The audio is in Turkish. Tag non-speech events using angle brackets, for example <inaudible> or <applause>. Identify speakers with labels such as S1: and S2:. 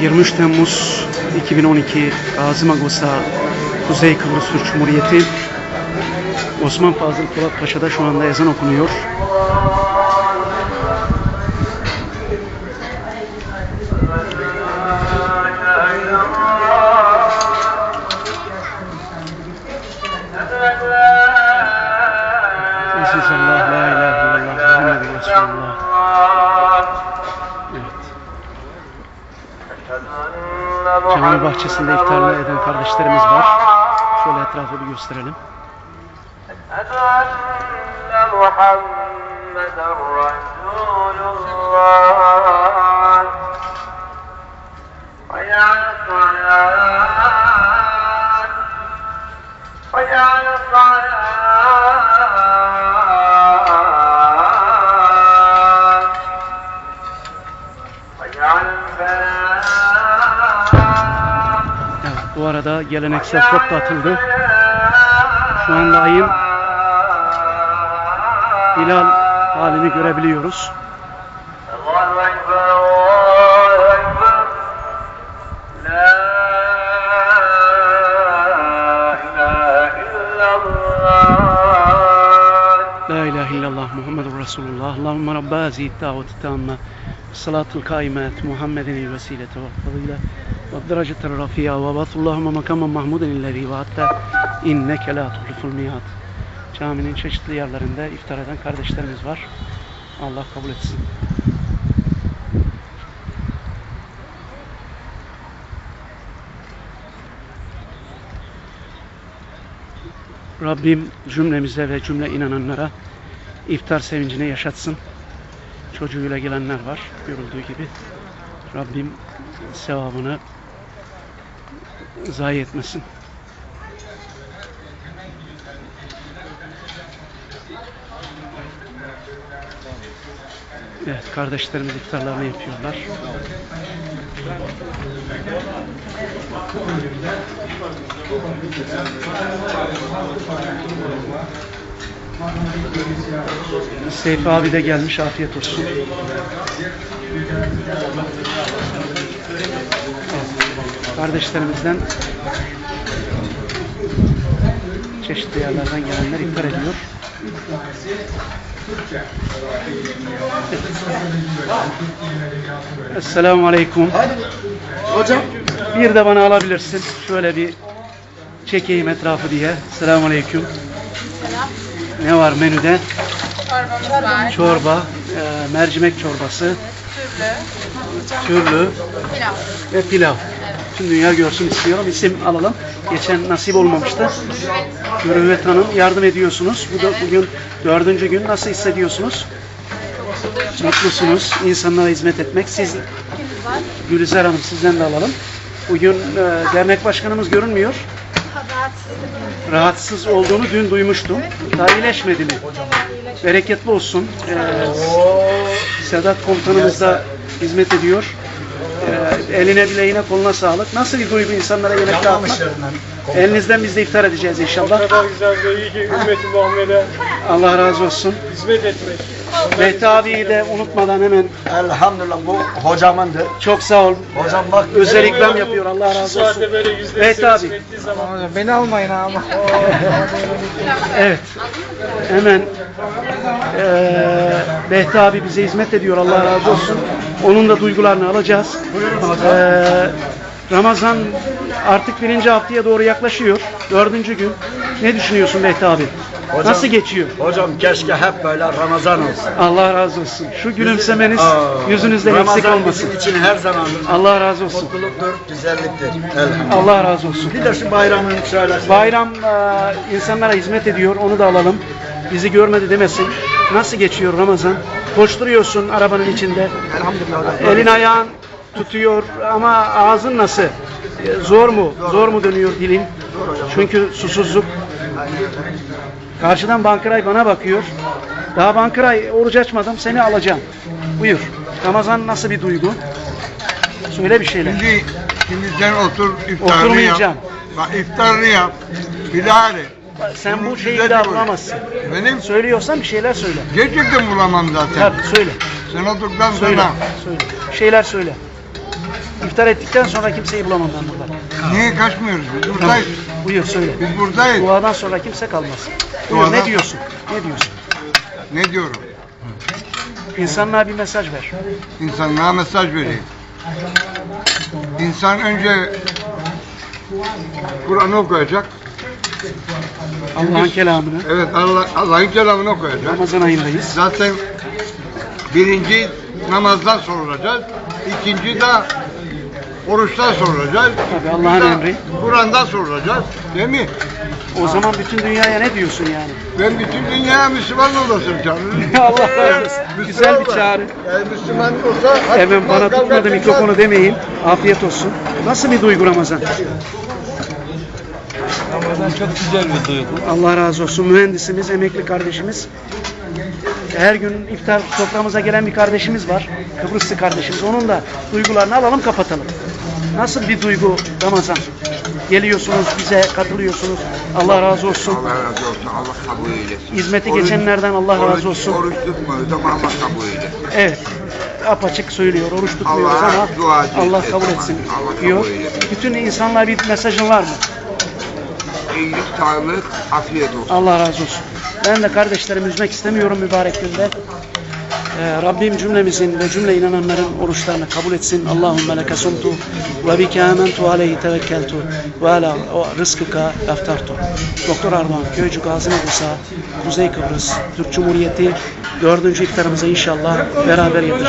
S1: ...23 Temmuz 2012 Gazi Magosa Kuzey Kıbrıs Türk Cumhuriyeti Osman Fazıl Polat Paşa'da şu anda ezan okunuyor. Caminin bahçesinde iftarını eden kardeşlerimiz var. Şöyle etrafı bir gösterelim. Yeah. Bu arada geleneksel top da atıldı. Şu anda ayın hilal halini görebiliyoruz. La ilahe illallah Muhammedur Resulullah. Allahümme Rabbazi daveti tamme. Salatul kaimet Muhammedin vesilete ve fadile derecetel rafiya ve batullahümme makamen mahmuden illezi ve hatta inneke la tuhliful miyat. Caminin çeşitli yerlerinde iftar eden kardeşlerimiz var. Allah kabul etsin. Rabbim cümlemize ve cümle inananlara iftar sevincini yaşatsın. Çocuğuyla gelenler var görüldüğü gibi. Rabbim sevabını zayi etmesin. Evet kardeşlerimiz iftarlarını yapıyorlar. Seyfi abi de gelmiş afiyet olsun. Evet. Kardeşlerimizden çeşitli yerlerden gelenler iftar ediyor. Esselamu Aleyküm.
S2: Hocam
S1: Bir de bana alabilirsin. Şöyle bir çekeyim etrafı diye. Selamun Aleyküm. Ne var menüde?
S3: Çorbamız var.
S1: Çorba, e, mercimek çorbası,
S3: Türlü.
S1: türlü
S3: Pilav.
S1: ve pilav. Tüm dünya görsün istiyorum. İsim alalım. Geçen nasip olmamıştı. Mürüvvet Hanım yardım ediyorsunuz. Bu da bugün dördüncü gün. Nasıl hissediyorsunuz? Mutlusunuz. İnsanlara hizmet etmek. Siz. Gülizar Hanım sizden de alalım. Bugün e, dernek başkanımız görünmüyor. Rahatsız olduğunu dün duymuştum. Daha iyileşmedi mi? Bereketli olsun. Ee, Sedat komutanımız da hizmet ediyor. Ee, eline bileğine koluna sağlık. Nasıl bir duygu insanlara yemek dağıtmak? Elinizden biz de iftar edeceğiz inşallah.
S4: Ne kadar güzel ve iyi ki ümmeti Muhammed'e
S1: Allah razı olsun.
S4: hizmet etmek.
S1: Mehdi abiyi de unutmadan hemen
S2: elhamdülillah bu hocamındır.
S1: çok sağ ol.
S2: Hocam bak
S1: Özel ikram yapıyor. Allah razı olsun.
S4: saatte böyle yüzde
S1: Mehdi
S4: yüz
S1: abi.
S4: ettiği zaman
S2: beni almayın ama.
S1: Evet. Hemen eee abi bize hizmet ediyor. Allah razı olsun. Onun da duygularını alacağız. Eee, Ramazan artık birinci haftaya doğru yaklaşıyor. Dördüncü gün. Ne düşünüyorsun Behti abi?
S2: Hocam-
S1: Nasıl geçiyor?
S2: Hocam keşke hep böyle Ramazan olsun.
S1: Allah razı olsun. Şu gülümsemeniz
S2: Aa,
S1: yüzünüzde eksik
S2: Ramazan
S1: olmasın.
S2: bizim için her zaman
S1: Allah razı olsun.
S2: mutluluktur, güzelliktir. Elhamdülillah.
S1: Allah razı olsun.
S2: Bir de şu bayramın şöyle
S1: Bayram eee, insanlara hizmet ediyor. Onu da alalım. Bizi görmedi demesin. Nasıl geçiyor Ramazan? Koşturuyorsun arabanın içinde.
S2: elhamdülillah.
S1: Elin ayağın tutuyor ama ağzın nasıl? Ee, Zor mu? Zor mu dönüyor dilin? Çünkü susuzluk. Karşıdan Bankaray bana bakıyor. Daha Bankaray oruç açmadım seni alacağım. Buyur. Ramazan nasıl bir duygu? Söyle bir şeyler.
S5: Şimdi, şimdi sen otur iftarını
S1: Oturmayacağım.
S5: yap. Bak iftarını yap. Bilal
S1: Sen bu şeyi
S5: Güzel
S1: bir.
S5: Benim
S1: Söylüyorsan bir şeyler söyle.
S5: gerçekten bulamam zaten.
S1: Tabii söyle.
S5: Sen olduktan
S1: Söyle.
S5: sonra
S1: Söyle. Bir şeyler söyle. İftar ettikten sonra kimseyi bulamam ben burada.
S5: niye kaçmıyoruz? Biz buradayız.
S1: Buyur söyle.
S5: Biz buradayız.
S1: Duadan sonra kimse kalmaz. Buyur ne
S5: Duadan-
S1: diyorsun? Ne diyorsun?
S5: Ne diyorum?
S1: İnsanlığa bir mesaj ver.
S5: İnsanlığa mesaj vereyim. İnsan önce Kur'an'ı okuyacak.
S1: Allah'ın kelamını.
S5: Evet Allah Allah'ın kelamını okuyacak.
S1: Ramazan ayındayız.
S5: Zaten birinci namazdan sorulacağız. İkinci de oruçtan sorulacağız.
S1: Tabii, Allah'ın emri.
S5: Kur'an'dan sorulacağız. Değil mi?
S1: O zaman bütün dünyaya ne diyorsun yani?
S5: Ben bütün dünyaya Müslüman olasım canım. <laughs>
S1: Allah razı olsun.
S5: Müslüman
S1: Güzel bir çağrı.
S5: Yani Müslüman olsa
S1: Hemen bana
S5: kavga
S1: tutmadı
S5: etmez.
S1: mikrofonu demeyin. Afiyet olsun. Nasıl bir duygu Ramazan?
S4: Ramazan çok güzel bir duygu.
S1: Allah razı olsun. Mühendisimiz, emekli kardeşimiz. Her gün iftar soframıza gelen bir kardeşimiz var. Kıbrıslı kardeşimiz. Onun da duygularını alalım kapatalım. Nasıl bir duygu Ramazan? Geliyorsunuz bize katılıyorsunuz. Allah razı olsun.
S6: Allah razı olsun. Allah kabul eylesin.
S1: Hizmeti
S6: Oruç-
S1: geçenlerden Allah
S6: oruç-
S1: razı olsun.
S6: Oruç tutmuyoruz ama Allah kabul eylesin.
S1: Evet. Apaçık söylüyor. Oruç tutmuyoruz ama
S6: dua.
S1: Allah kabul etsin
S6: Allah kabul
S1: diyor.
S6: eylesin.
S1: Bütün insanlara bir mesajın var mı?
S6: İyilik, sağlık, afiyet olsun.
S1: Allah razı olsun. Ben de kardeşlerimi üzmek istemiyorum mübarek günde. Ee, Rabbim cümlemizin ve cümle inananların oruçlarını kabul etsin. Allahümme leke sumtu ve bike amentu aleyhi tevekkeltu ve ala rızkıka eftartu. Doktor Ardoğan, Köycü Gazi Bursa, Kuzey Kıbrıs, Türk Cumhuriyeti dördüncü iftarımıza inşallah beraber yapacağız.